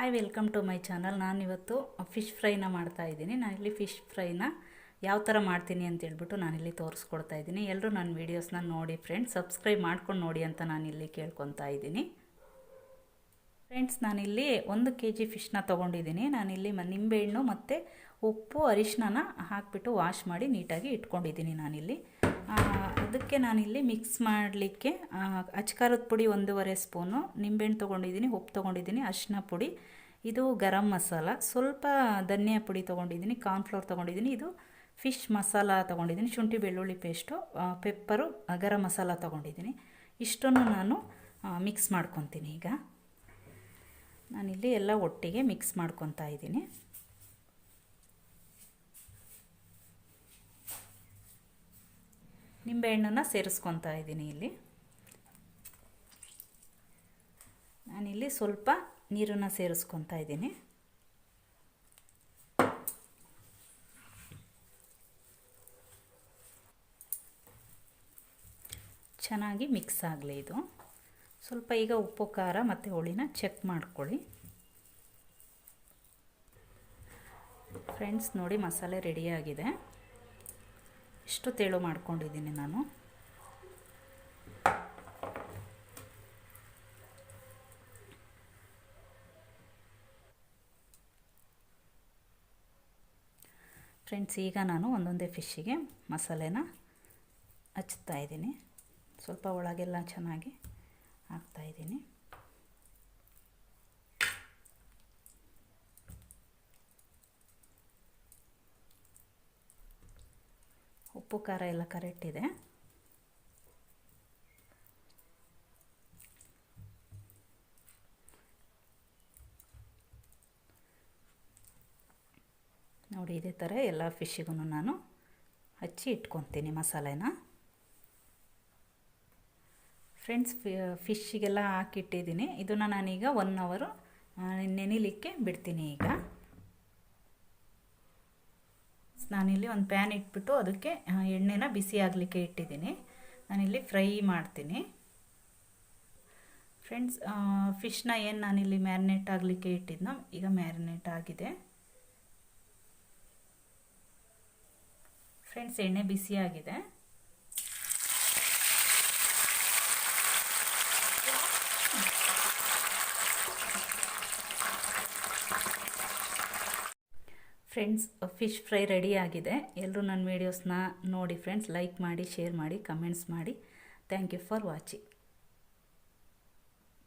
Hi welcome to my channel ನಾನಿವತ್ತು fish ಫ್ರೈನ ಮಾಡ್ತಾ ಇದ್ದೀನಿ. ನಾನಿಲ್ಲಿ ಫಿಶ್ ಫ್ರೈನ ಯಾವ ಥರ ಮಾಡ್ತೀನಿ ಅಂತ ಹೇಳ್ಬಿಟ್ಟು ನಾನಿಲ್ಲಿ ತೋರಿಸ್ಕೊಡ್ತಾ ಇದ್ದೀನಿ. ಎಲ್ಲರೂ ನನ್ನ ವೀಡಿಯೋಸ್ನ ನೋಡಿ ಫ್ರೆಂಡ್ಸ್ ಸಬ್ಸ್ಕ್ರೈಬ್ ಮಾಡ್ಕೊಂಡು ನೋಡಿ ಅಂತ ನಾನಿಲ್ಲಿ ಕೇಳ್ಕೊತಾ ಇದ್ದೀನಿ. ಫ್ರೆಂಡ್ಸ್ ನಾನಿಲ್ಲಿ ಒಂದು ಕೆ ಜಿ ಫಿಶ್ನ ತೊಗೊಂಡಿದ್ದೀನಿ. ನಾನಿಲ್ಲಿ ಮ ನಿಂಬೆಹಣ್ಣು ಮತ್ತು ಉಪ್ಪು ಅರಿಶಿನ ಹಾಕಿಬಿಟ್ಟು ವಾಶ್ ಮಾಡಿ ನೀಟಾಗಿ ಇಟ್ಕೊಂಡಿದ್ದೀನಿ ನಾನಿಲ್ಲಿ. ಅದಕ್ಕೆ ನಾನಿಲ್ಲಿ ಮಿಕ್ಸ್ ಮಾಡಲಿಕ್ಕೆ ಅಚ್ಕಾರದ ಪುಡಿ ಒಂದೂವರೆ ಸ್ಪೂನು ನಿಂಬೆಹಣ್ಣು ತೊಗೊಂಡಿದ್ದೀನಿ, ಉಪ್ಪು ತೊಗೊಂಡಿದ್ದೀನಿ ಅರಿಶಿನ ಪುಡಿ, ಇದು ಗರಂ ಮಸಾಲ, ಸ್ವಲ್ಪ ಧನಿಯಾ ಪುಡಿ ತೊಗೊಂಡಿದ್ದೀನಿ ಕಾರ್ನ್ಫ್ಲೋರ್ ತೊಗೊಂಡಿದ್ದೀನಿ, ಇದು ಫಿಶ್ ಮಸಾಲ ತೊಗೊಂಡಿದ್ದೀನಿ, ಶುಂಠಿ ಬೆಳ್ಳುಳ್ಳಿ ಪೇಸ್ಟು ಪೆಪ್ಪರು ಗರಂ ಮಸಾಲ ತೊಗೊಂಡಿದ್ದೀನಿ. ಇಷ್ಟನ್ನು ನಾನು ಮಿಕ್ಸ್ ಮಾಡ್ಕೊತೀನಿ ಈಗ. ನಾನಿಲ್ಲಿ ಎಲ್ಲ ಒಟ್ಟಿಗೆ ಮಿಕ್ಸ್ ಮಾಡ್ಕೊತಾ ಇದ್ದೀನಿ. ನಿಂಬೆಹಣ್ಣನ್ನು ಸೇರಿಸ್ಕೊತಾ ಇದ್ದೀನಿ ಇಲ್ಲಿ. ನಾನಿಲ್ಲಿ ಸ್ವಲ್ಪ ನೀರನ್ನು ಸೇರಿಸ್ಕೊತಾ ಇದ್ದೀನಿ. ಚೆನ್ನಾಗಿ ಮಿಕ್ಸ್ ಆಗಲಿ ಇದು. ಸ್ವಲ್ಪ ಈಗ ಉಪ್ಪು, ಖಾರ ಮತ್ತು ಹುಳಿನ ಚೆಕ್ ಮಾಡ್ಕೊಳ್ಳಿ. ಫ್ರೆಂಡ್ಸ್, ನೋಡಿ ಮಸಾಲೆ ರೆಡಿಯಾಗಿದೆ ಇಷ್ಟು ತೇಳು ಮಾಡ್ಕೊಂಡಿದ್ದೀನಿ ನಾನು. ಫ್ರೆಂಡ್ಸ್, ಈಗ ನಾನು ಒಂದೊಂದೇ ಫಿಶ್ಶಿಗೆ ಮಸಾಲೆನ ಹಚ್ತಾ ಇದ್ದೀನಿ. ಸ್ವಲ್ಪ ಒಳಗೆಲ್ಲ ಚೆನ್ನಾಗಿ ಹಾಕ್ತಾಯಿದ್ದೀನಿ ಉಪ್ಪು, ಖಾರ ಎಲ್ಲ ಕರೆಕ್ಟ್ ಇದೆ. ನೋಡಿ, ಇದೇ ಥರ ಎಲ್ಲ ಫಿಶ್ಶಿಗೂ ನಾನು ಹಚ್ಚಿ ಇಟ್ಕೊತೀನಿ ಮಸಾಲೆನ. ಫ್ರೆಂಡ್ಸ್ ಫಿಶ್ಶಿಗೆಲ್ಲ ಹಾಕಿಟ್ಟಿದ್ದೀನಿ. ಇದನ್ನು ನಾನೀಗ ಒನ್ ಅವರು ನೆನಿಲಿಕ್ಕೆ ಬಿಡ್ತೀನಿ ಈಗ. ನಾನಿಲ್ಲಿ ಒಂದು ಪ್ಯಾನ್ ಇಟ್ಬಿಟ್ಟು ಅದಕ್ಕೆ ಎಣ್ಣೆನ ಬಿಸಿ ಆಗಲಿಕ್ಕೆ ಇಟ್ಟಿದ್ದೀನಿ. ನಾನಿಲ್ಲಿ ಫ್ರೈ ಮಾಡ್ತೀನಿ. ಫ್ರೆಂಡ್ಸ್ ಫಿಶ್ನ ಏನು ನಾನಿಲ್ಲಿ ಮ್ಯಾರಿನೇಟ್ ಆಗಲಿಕ್ಕೆ ಇಟ್ಟಿದ್ನೋ, ಈಗ ಮ್ಯಾರಿನೇಟ್ ಆಗಿದೆ. ಫ್ರೆಂಡ್ಸ್, ಎಣ್ಣೆ ಬಿಸಿಯಾಗಿದೆ ಫ್ರೆಂಡ್ಸ್, ಫಿಶ್ ಫ್ರೈ ರೆಡಿ ಆಗಿದೆ. ಎಲ್ಲರೂ ನನ್ನ ವೀಡಿಯೋಸ್ನ ನೋಡಿ ಫ್ರೆಂಡ್ಸ್ ಲೈಕ್ ಮಾಡಿ ಶೇರ್ ಮಾಡಿ ಕಮೆಂಟ್ಸ್ ಮಾಡಿ. Thank you for watching